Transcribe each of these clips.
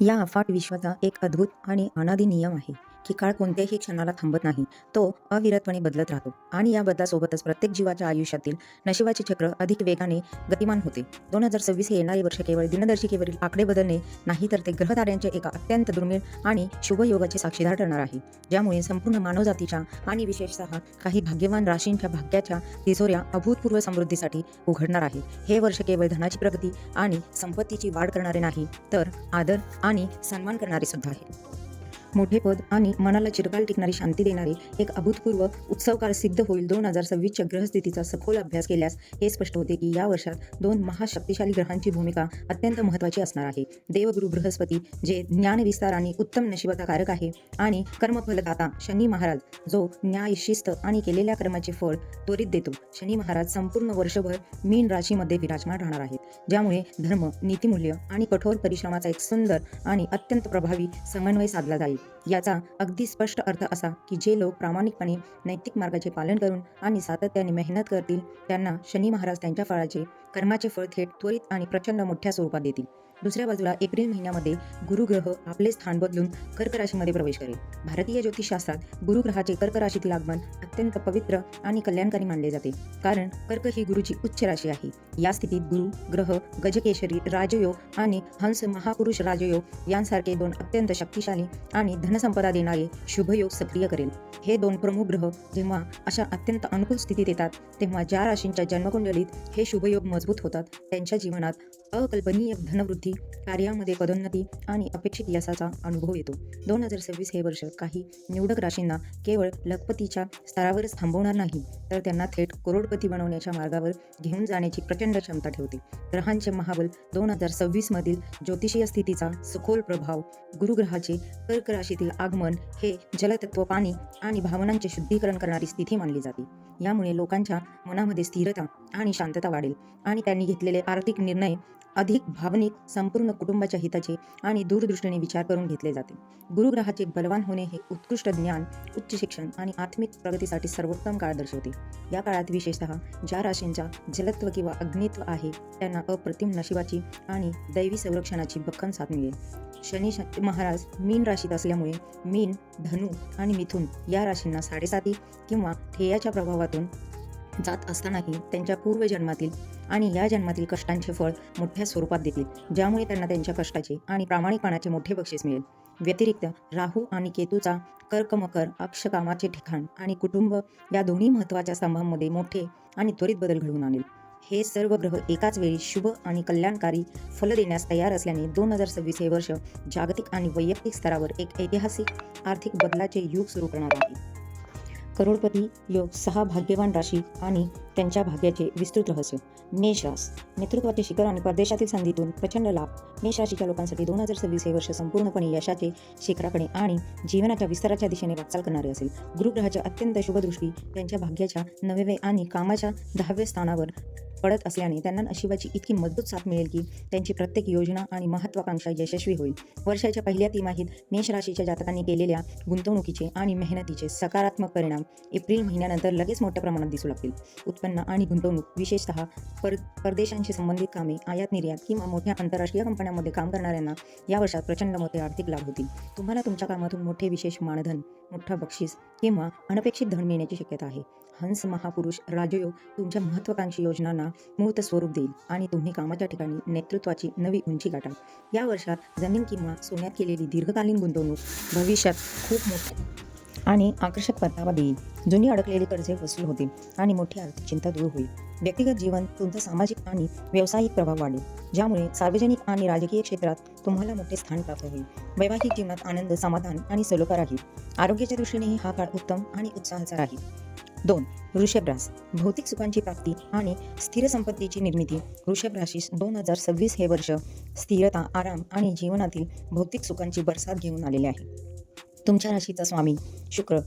या अफाट विश्वाचा एक अद्भुत आणि अनादी नियम आहे. की काळ कोणत्याही क्षणाला थांबत नाही. तो अविरतपणे बदलत राहतो आणि या बदलासोबतच प्रत्येक जीवाच्या आयुष्यातील नशिबाचे चक्र अधिक वेगाने गतिमान होते. दोन हजार सव्वीस हे येणारे वर्ष केवळ दिनदर्शिकेवरील आकडे बदलणे नाही तर ते ग्रहताऱ्यांच्या एका अत्यंत दुर्मिळ आणि शुभयोगाचे साक्षीदार ठरणार आहे. ज्यामुळे संपूर्ण मानवजातीच्या आणि विशेषतः काही भाग्यवान राशींच्या भाग्याच्या तिजोऱ्या अभूतपूर्व समृद्धीसाठी उघडणार आहे. हे वर्ष केवळ धनाची प्रगती आणि संपत्तीची वाढ करणारे नाही तर आदर आणि सन्मान करणारे सुद्धा आहे. मोठे पद आणि मनाला चिरकाल टिकणारी शांती देणारे एक अभूतपूर्व उत्सवकाळ सिद्ध होईल दोन हजार सव्वीसच्या ग्रहस्थितीचा सखोल अभ्यास केल्यास हे स्पष्ट होते की या वर्षात दोन महाशक्तिशाली ग्रहांची भूमिका अत्यंत महत्त्वाची असणार आहे. देवगुरु बृहस्पती जे ज्ञान विस्तार आणि उत्तम नशिबाचा कारक आहे आणि कर्मफलदाता शनी महाराज जो न्याय शिस्त आणि केलेल्या कर्माचे फळ त्वरित देतो. शनी महाराज संपूर्ण वर्षभर मीन राशीमध्ये विराजमान राहणार आहेत. ज्यामुळे धर्म नीतिमूल्य आणि कठोर परिश्रमाचा एक सुंदर आणि अत्यंत प्रभावी समन्वय साधला जाईल. याचा अगदी स्पष्ट अर्थ असा की जे लोक प्रामाणिकपणे नैतिक मार्गाचे पालन करून आणि सातत्याने मेहनत करतील त्यांना शनी महाराज त्यांच्या फळाचे कर्माचे फळ थेट त्वरित आणि प्रचंड मोठ्या स्वरूपात देतील. दुसऱ्या बाजूला एप्रिल महिन्यामध्ये गुरुग्रह आपले स्थान बदलून कर्क राशीमध्ये प्रवेश करेल. भारतीय ज्योतिषशास्त्रात गुरुग्रहाचे कर्क राशीतील आगमन अत्यंत पवित्र आणि कल्याणकारी मानले जाते. कारण कर्क ही गुरुची उच्च राशी आहे. या स्थितीत गुरु ग्रह गजकेशरी राजयोग आणि हंस महापुरुष राजयोग यांसारखे दोन अत्यंत शक्तिशाली आणि धनसंपदा देणारे शुभयोग सक्रिय करेल. हे दोन प्रमुख ग्रह जेव्हा अशा अत्यंत अनुकूल स्थितीत येतात तेव्हा ज्या राशींच्या जन्मकुंडलीत हे शुभयोग मजबूत होतात त्यांच्या जीवनात अकल्पनीय धनवृद्धी कार्यामध्ये पदोन्नती आणि अपेक्षित यशाचा अनुभव येतो. दोन हजार सव्वीस हे वर्ष काही निवडक राशींना केवळ लखपतीच्या स्तरावरच थांबवणार नाही तर त्यांना थेट करोडपती बनवण्याच्या मार्गावर घेऊन जाण्याची प्रचंड क्षमता ठेवते. ग्रहांचे महाबल दोन हजार सव्वीसमधील ज्योतिषीय स्थितीचा सखोल प्रभाव गुरुग्रहाचे कर्क राशीतील आगमन हे जलतत्व पाणी आणि भावनांचे शुद्धीकरण करणारी स्थिती मानली जाते. यामुळे लोकांच्या मनामध्ये स्थिरता आणि शांतता वाढेल आणि त्यांनी घेतलेले आर्थिक निर्णय अधिक भावनिक संपूर्ण कुटुंबाच्या हिताचे आणि दूरदृष्टीने विचार करून घेतले जाते. गुरुग्रहाचे बलवान होणे हे उत्कृष्ट ज्ञान उच्च शिक्षण आणि आत्मिक प्रगतीसाठी सर्वोत्तम काळ दर्शवते. या काळात विशेषतः ज्या राशींचा जलत्व किंवा अग्नित्व आहे त्यांना अप्रतिम नशिबाची आणि दैवी संरक्षणाची भक्कम साथ मिळेल. शनी महाराज मीन राशीत असल्यामुळे मीन धनु आणि मिथुन या राशींना साडेसाती किंवा ठेयाच्या प्रभावातून जात असतानाही त्यांच्या पूर्वजन्मातील आणि या जन्मातील कष्टांचे फळ मोठ्या स्वरूपात देतील ज्यामुळे त्यांना त्यांच्या कष्टाचे आणि प्रामाणिकपणाचे मोठे बक्षीस मिळेल. व्यतिरिक्त राहू आणि केतूचा कर्कमकर अक्षकामाचे ठिकाण आणि कुटुंब या दोन्ही महत्त्वाच्या स्तंभांमध्ये मोठे आणि त्वरित बदल घडवून आणेल. हे सर्व ग्रह एकाच वेळी शुभ आणि कल्याणकारी फल देण्यास तयार असल्याने दोन हजार सव्वीस हे वर्ष जागतिक आणि वैयक्तिक स्तरावर एक ऐतिहासिक आर्थिक बदलाचे युग सुरू करणार आहे. करोडपती योग सहा भाग्यवान राशी आणि त्यांच्या भाग्याचे विस्तृत रहस्य. मेष रास. नेतृत्वाचे शिखर आणि परदेशातील संधीतून प्रचंड लाभ. मेष राशीच्या लोकांसाठी दोन हजार सव्वीस हे वर्ष संपूर्णपणे यशाचे शिखराकडे आणि जीवनाच्या विस्ताराच्या दिशेने वाटचाल करणारे असेल. गुरुग्रहाच्या अत्यंत शुभदृष्टी त्यांच्या भाग्याच्या नववे आणि कामाच्या दहाव्या स्थानावर पडत असल्याने त्यांना नशिबाची इतकी मजबूत साथ मिळेल की त्यांची प्रत्येक योजना आणि महत्वाकांक्षा यशस्वी होईल. वर्षाच्या पहिल्या तिमाहीत मेष राशीच्या जातकांनी केलेल्या गुंतवणुकीचे आणि मेहनतीचे सकारात्मक परिणाम एप्रिल महिन्यानंतर लगेच मोठ्या प्रमाणात दिसू लागतील. उत्पन्न आणि गुंतवणूक विशेषतः पर परदेशांशी संबंधित कामे आयात निर्यात किंवा मोठ्या आंतरराष्ट्रीय कंपन्यांमध्ये काम करणाऱ्यांना या वर्षात प्रचंड मोठे आर्थिक लाभ होतील. तुम्हाला तुमच्या कामातून मोठे विशेष मानधन मोठा बक्षीस किंवा अनपेक्षित धन मिळण्याची शक्यता आहे. हंस महापुरुष राजयोग तुमच्या महत्वाकांक्षी योजनांना मूर्त स्वरूप देईल आणि तुम्ही कामाच्या ठिकाणी नेतृत्वाची नवी उंची गाठाल या वर्षात जमीन किंवा सोन्यात केलेली दीर्घकालीन गुंतवणूक भविष्यात खूप मोठी आणि आकर्षक परतावा देईल. जुनी अडकलेली कर्जे वसूल होतील आणि मोठी आर्थिक चिंता दूर होईल. व्यक्तिगत जीवन तुमचा सामाजिक आणि व्यावसायिक प्रभाव वाढेल. ज्यामुळे सार्वजनिक आणि राजकीय क्षेत्रात तुम्हाला मोठे स्थान प्राप्त होईल. वैवाहिक जीवनात आनंद समाधान आणि सलोखा राहील. आरोग्याच्या दृष्टीनेही हा काळ उत्तम आणि उत्साहाचा राहील. दोन वृषभरास. भौतिक सुखांची प्राप्ती आणि स्थिर संपत्तीची निर्मिती. वृषभ राशीस दोन हजार सव्वीस हे वर्ष स्थिरता आराम आणि जीवनातील भौतिक सुखांची बरसात घेऊन आलेले आहे. तुमच्या राशीचा स्वामी शुक्र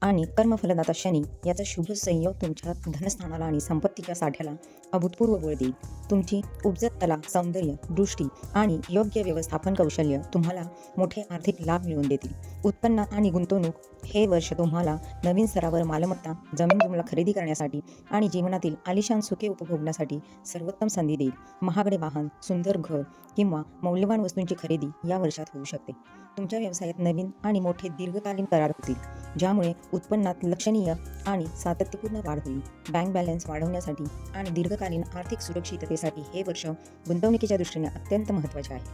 आणि कर्मफलदाता शनी याचा शुभ संयोग तुमच्या धनस्थानाला आणि संपत्तीच्या साठ्याला अभूतपूर्व बळ देईल. तुमची उपजत कला सौंदर्य दृष्टी आणि योग्य व्यवस्थापन कौशल्य तुम्हाला मोठे आर्थिक लाभ मिळवून देतील. उत्पन्न आणि गुंतवणूक हे वर्ष तुम्हाला नवीन स्तरावर मालमत्ता जमीन जुमला खरेदी करण्यासाठी आणि जीवनातील आलिशान सुखे उपभोगण्यासाठी सर्वोत्तम संधी देईल. महागडे वाहन सुंदर घर किंवा मौल्यवान वस्तूंची खरेदी या वर्षात होऊ शकते. तुमच्या व्यवसायात नवीन आणि मोठे दीर्घकालीन करार होतील ज्यामुळे उत्पन्नात लक्षणीय आणि सातत्यपूर्ण वाढ होईल. बँक बॅलन्स वाढवण्यासाठी आणि दीर्घकालीन आर्थिक सुरक्षिततेसाठी हे वर्ष गुंतवणुकीच्या दृष्टीने अत्यंत महत्त्वाचे आहे.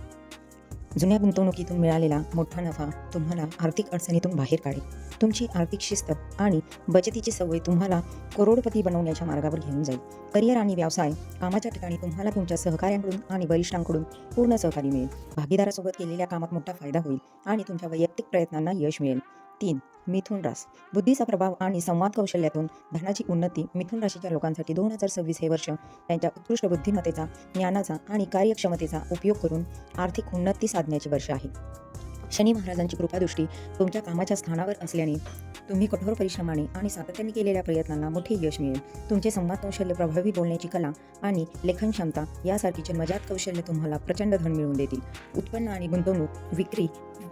जुन्या गुंतवणुकीतून मिळालेला मोठा नफा तुम्हाला आर्थिक अडचणीतून बाहेर काढेल. तुमची आर्थिक शिस्त आणि बचतीची सवय तुम्हाला करोडपती बनवण्याच्या मार्गावर घेऊन जाईल. करिअर आणि व्यवसाय कामाच्या ठिकाणी तुम्हाला तुमच्या सहकाऱ्यांकडून आणि वरिष्ठांकडून पूर्ण सहकार्य मिळेल. भागीदारासोबत केलेल्या कामात मोठा फायदा होईल आणि तुमच्या वैयक्तिक प्रयत्नांना यश मिळेल. तीन मिथुन रास. बुद्धीचा प्रभाव आणि संवाद कौशल्यातून धनाची उन्नती मिथुन राशीच्या लोकांसाठी दोन हजार सव्वीस हे वर्ष त्यांच्या उत्कृष्ट बुद्धिमत्तेचा ज्ञानाचा आणि कार्यक्षमतेचा उपयोग करून आर्थिक उन्नती साधण्याचे वर्ष आहे. शनी महाराजांची कृपादृष्टी तुमच्या कामाच्या स्थानावर असल्याने तुम्ही कठोर परिश्रमाने आणि सातत्याने केलेल्या प्रयत्नांना मोठे यश मिळेल. तुमचे संवाद कौशल्य प्रभावी बोलण्याची कला आणि लेखन क्षमता यासारखी जन्मजात कौशल्य तुम्हाला प्रचंड धन मिळवून देतील. उत्पन्न आणि गुंतवणूक विक्री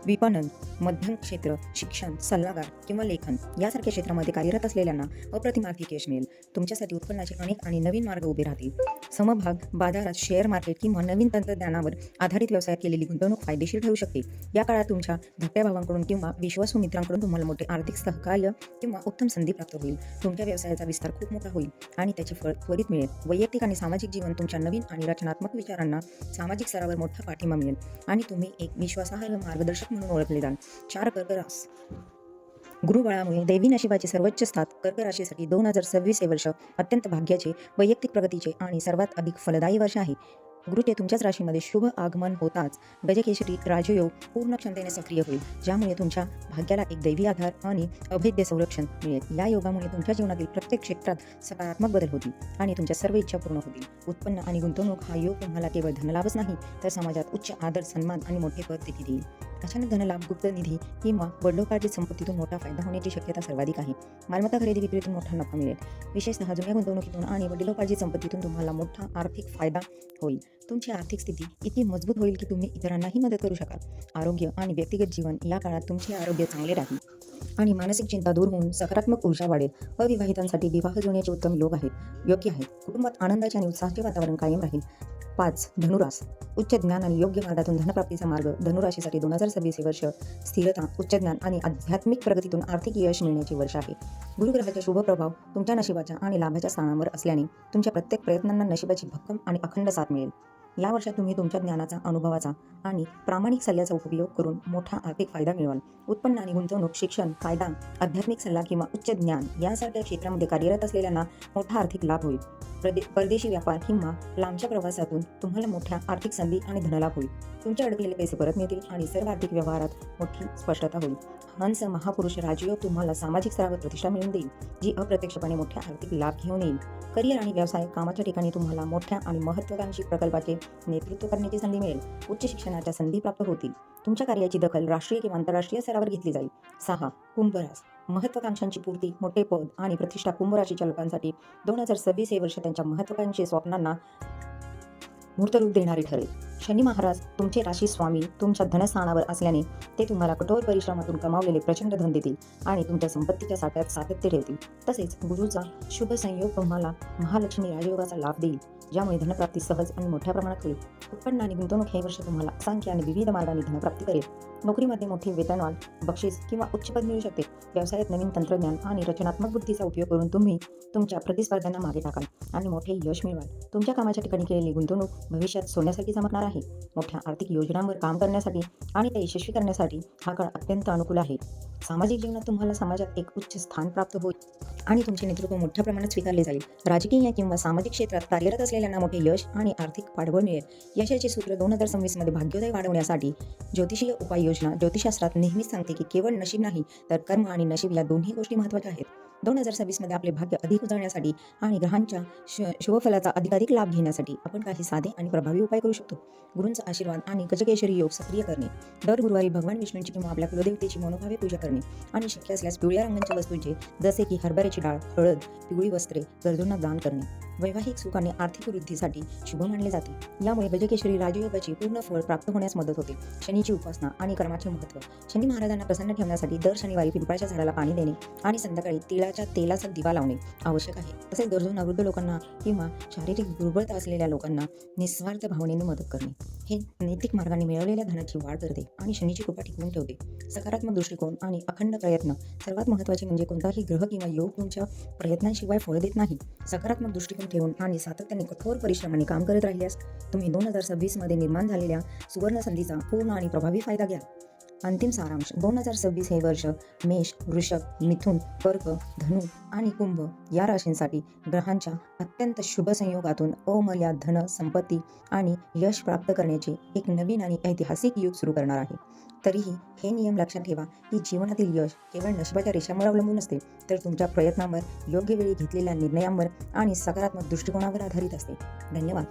विपणन मध्यम क्षेत्र शिक्षण सल्लागार किंवा लेखन यासारख्या क्षेत्रामध्ये कार्यरत असलेल्यांना अप्रतिम आर्थिक यश मिळेल. तुमच्यासाठी उत्पन्नाचे अनेक आणि नवीन मार्ग उभे राहतील. समभाग बाजारात शेअर मार्केट किंवा नवीन तंत्रज्ञानावर आधारित व्यवसायात केलेली गुंतवणूक फायदेशीर ठरू शकते. या काळात तुमच्या धाकट्या भावांकडून किंवा विश्वासू मित्रांकडून तुम्हाला मोठे आर्थिक सहकार्य किंवा उत्तम संधी प्राप्त होईल. तुमच्या व्यवसायाचा विस्तार खूप मोठा होईल आणि त्याचे फळ त्वरित मिळेल. वैयक्तिक आणि सामाजिक जीवन तुमच्या नवीन आणि रचनात्मक विचारांना सामाजिक स्तरावर मोठा पाठिंबा मिळेल. आणि तुम्ही एक विश्वासार्ह मार्गदर्शक म्हणून ओळखले जाल. चार कर्क रास गुरुबळामुळे देवी नशिबाचे सर्वोच्च स्थात कर्क राशीसाठी दोन हजार सव्वीस हे वर्ष अत्यंत भाग्याचे वैयक्तिक प्रगतीचे आणि सर्वात अधिक फलदायी वर्ष आहे. गुरुचे तुमच्याच राशीमध्ये शुभ आगमन होताच. गजकेशरी राजयोग पूर्ण क्षमतेने सक्रिय होईल. ज्यामुळे तुमच्या भाग्याला एक दैवी आधार आणि अभेद्य संरक्षण मिळेल. या योगामुळे तुमच्या जीवनातील प्रत्येक क्षेत्रात सकारात्मक बदल होतील आणि तुमच्या सर्व इच्छा पूर्ण होतील. उत्पन्न आणि गुंतवणूक हा योग तुम्हाला केवळ धनलाभच नाही तर समाजात उच्च आदर सन्मान आणि मोठे पद देखील देईल. अचानक धनलाभ गुप्त निधी किंवा वडिलोपार्जित संपत्तीतून मोठा फायदा होण्याची शक्यता सर्वाधिक आहे. मालमत्ता खरेदी विक्रीतून मोठा नफा मिळेल. विशेषतः जुन्या गुंतवणुकीतून आणि वडिलोपार्जित संपत्तीतून तुम्हाला मोठा आर्थिक फायदा होईल. तुमची आर्थिक स्थिती इतकी मजबूत होईल की तुम्ही इतरांनाही मदत करू शकाल. आरोग्य आणि व्यक्तिगत जीवन या काळात तुमचे आरोग्य चांगले राहील. आणि मानसिक चिंता दूर होऊन सकारात्मक ऊर्जा वाढेल. अविवाहितांसाठी विवाह जुळण्याचे उत्तम योग आहेत. योग्य आहे कुटुंबात आनंदाचे आणि उत्साहाचे वातावरण कायम राहील. पाच धनुरास. उच्च ज्ञान आणि योग्य मार्गातून धनप्राप्तीचा मार्ग धनुराशीसाठी दोन हजार सव्वीस हे वर्ष. स्थिरता उच्च ज्ञान आणि आध्यात्मिक प्रगतीतून आर्थिक यश मिळण्याचे वर्ष आहे. गुरुग्रहाचा शुभ प्रभाव तुमच्या नशिबाच्या आणि लाभाच्या स्थानावर असल्याने तुमच्या प्रत्येक प्रयत्नांना नशिबाची भक्कम आणि अखंड साथ मिळेल. या वर्षात तुम्ही तुमच्या ज्ञानाचा अनुभवाचा आणि प्रामाणिक सल्ल्याचा उपयोग करून मोठा आर्थिक फायदा मिळवाल. उत्पन्न आणि गुंतवणूक शिक्षण कायदा आध्यात्मिक सल्ला किंवा उच्च ज्ञान यासारख्या क्षेत्रामध्ये कार्यरत असलेल्यांना मोठा आर्थिक लाभ होईल. प्रदे परदेशी व्यापार किंवा लांबच्या प्रवासातून तुम्हाला मोठ्या आर्थिक संधी आणि धनलाभ होईल. तुमचे अडकलेले पैसे परत मिळतील आणि सर्व आर्थिक व्यवहारात मोठी स्पष्टता होईल. हंस महापुरुष राजयोग तुम्हाला सामाजिक स्तरावर प्रतिष्ठा मिळून देईल जी अप्रत्यक्षपणे मोठ्या आर्थिक लाभ घेऊन येईल. करिअर आणि व्यवसाय कामाच्या ठिकाणी तुम्हाला मोठ्या आणि महत्त्वाकांक्षी प्रकल्पाचे नेतृत्व करण्याची संधी मिळेल. उच्च शिक्षणाच्या संधी प्राप्त होतील. तुमच्या कार्याची दखल राष्ट्रीय किंवा आंतरराष्ट्रीय स्तरावर घेतली जाईल. सहा कुंभरास महत्वाकांक्षांची पूर्ती मोठे पद आणि प्रतिष्ठा कुंभराशीच्या लोकांसाठी दोन हजार सव्वीस हे वर्ष त्यांच्या महत्वाकांक्षी स्वप्नांना मूर्तरूप देणारे ठरेल. शनी महाराज तुमचे राशी स्वामी तुमच्या धनस्थानावर असल्याने ते तुम्हाला कठोर परिश्रमातून कमावलेले प्रचंड धन देतील आणि तुमच्या संपत्तीच्या साठ्यात सातत्य ठेवतील. तसेच गुरुचा शुभ संयोग तुम्हाला महालक्ष्मी राजयोगाचा लाभ देईल. ज्यामुळे धनप्राप्ती सहज आणि मोठ्या प्रमाणात होईल. उत्पन्न आणि गुंतवणूक हे वर्ष तुम्हाला असंख्य आणि विविध मार्गाने धनप्राप्ती करेल. नोकरीमध्ये मोठी वेतनवाढ बक्षीस किंवा उच्च पद मिळू शकते. व्यवसायात नवीन तंत्रज्ञान आणि रचनात्मक बुद्धीचा उपयोग करून तुम्ही तुमच्या प्रतिस्पर्ध्यांना मागे टाकाल आणि मोठे यश मिळवाल. तुमच्या कामाच्या ठिकाणी केलेली गुंतवणूक भविष्यात सोन्यासारखी चमकणार आहे. मोठ्या आर्थिक योजनांवर काम करण्यासाठी आणि ते यशस्वी करण्यासाठी हा काळ अत्यंत अनुकूल आहे. सामाजिक जीवनात तुम्हाला समाजात एक उच्च स्थान प्राप्त होईल आणि तुमचे नेतृत्व मोठ्या प्रमाणात स्वीकारले जाईल. राजकीय किंवा सामाजिक क्षेत्रात कार्यरत असलेल्यांना मोठे यश आणि आर्थिक पाठबळ मिळेल. यशाचे सूत्र दोन हजार सव्वीसमध्ये भाग्योदय वाढवण्यासाठी ज्योतिषीय उपाय योजना ज्योतिषशास्त्रात नेहमीच सांगते की केवळ नशीब नाही तर कर्म आणि नशीब या दोन्ही गोष्टी महत्त्वाच्या आहेत. दोन हजार सव्वीसमध्ये आपले भाग्य अधिक उजळण्यासाठी आणि ग्रहांच्या श शुभफलाचा अधिकाधिक लाभ घेण्यासाठी आपण काही साधे आणि प्रभावी उपाय करू शकतो. गुरूंचा आशीर्वाद आणि गजकेशरी योग सक्रिय करणे दर गुरुवारी भगवान विष्णूंची किंवा आपल्या कुलदेवतेची मनोभावे पूजा करणे आणि शक्य असल्यास पिवळ्या रंगांच्या वस्तूंचे जसे की हरभऱ्याची डाळ हळद पिवळी वस्त्रे गरजूंना दान करणे. वैवाहिक सुख आणि आर्थिक वृद्धीसाठी शुभ मानले जाते. यामुळे गजकेश्वरी राजयोगाची पूर्ण फळ प्राप्त होण्यास मदत होते. शनीची उपासना आणि कर्माचे महत्त्व. शनी महाराजांना प्रसन्न ठेवण्यासाठी दर शनिवारी पिंपळाच्या झाडाला पाणी देणे आणि संध्याकाळी तिळाच्या तेलाचा दिवा लावणे आवश्यक आहे. तसेच गरजूंना वृद्ध लोकांना किंवा शारीरिक दुर्बलता असलेल्या लोकांना निस्वार्थ भावनेने मदत करणे. हे नैतिक मार्गाने मिळवलेल्या धनाची वाढ करते आणि शनीची कृपा टिकवून ठेवते. सकारात्मक दृष्टिकोन आणि अखंड प्रयत्न. सर्वात महत्त्वाचे म्हणजे कोणताही ग्रह किंवा योग तुमच्या प्रयत्नांशिवाय फळ देत नाही. सकारात्मक दृष्टिकोन ठेवून आणि सातत्याने कठोर परिश्रमाने काम करत राहिल्यास तुम्ही दोन हजार सव्वीसमध्ये निर्माण झालेल्या सुवर्ण संधीचा पूर्ण आणि प्रभावी फायदा घ्या. अंतिम सारांश. दोन हजार सव्वीस हे वर्ष मेष वृषभ मिथुन कर्क धनु आणि कुंभ या राशींसाठी ग्रहांच्या अत्यंत शुभ संयोगातून अमर्याद धन संपत्ती आणि यश प्राप्त करण्याचे एक नवीन आणि ऐतिहासिक युग सुरू करणार आहे. तरीही हे नियम लक्षात ठेवा की जीवनातील यश केवळ नशिबाच्या रेषांवर अवलंबून नसते तर तुमच्या प्रयत्नांवर योग्य वेळी घेतलेल्या निर्णयांवर आणि सकारात्मक दृष्टिकोनावर आधारित असते. धन्यवाद.